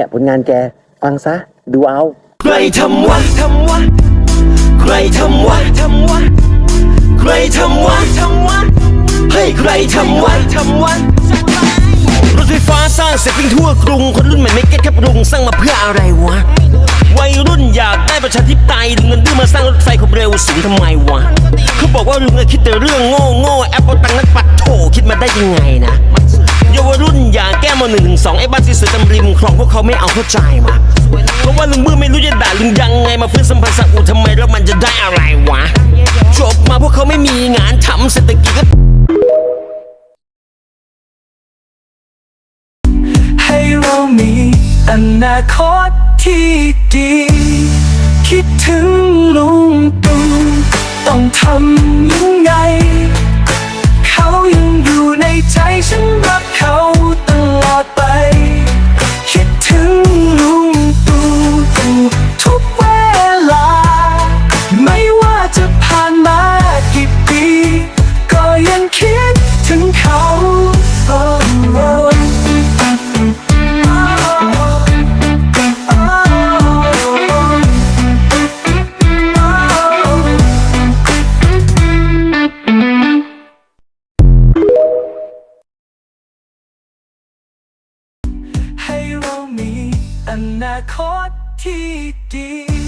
เนี่ยผลงานแก ฟังซะ ดูเอา ใครทำวะทำวะ ใครทำวะทำวะ ใครทำวะทำวะ ให้ใครทำวะทำวะ รถไฟฟ้าสร้างเสร็จวิ่งทั่วกรุง คนรุ่นใหม่ไม่เก็ตครับรุงสร้างมาเพื่ออะไรวะ วัยรุ่นอยากได้ประชาธิปไตยดึงเงินดื้อมาสร้างรถไฟความเร็วสูงทำไมวะ เขาบอกว่าลุงอะคิดแต่เรื่องโง่โง่แอปเอาตังค์นั้นปัดโถคิดมาได้ยังไงนะ มาหนึ่งถึงสองไอ้บ้านที่สวยตำริมคลองพวกเขาไม่เอาเข้าใจมาเพราะว่าลุงมือไม่รู้จะด่าลุงยังไงมาฟื้นสัมพันธ์สักอุทำไมแล้วมันจะได้อะไรวะจบมาพวกเขาไม่มีงานทำเศรษฐกิจก็ให้เรามีอนาคตที่ดี คิดถึงลุงตู่ต้องทำ นาคตที่ดี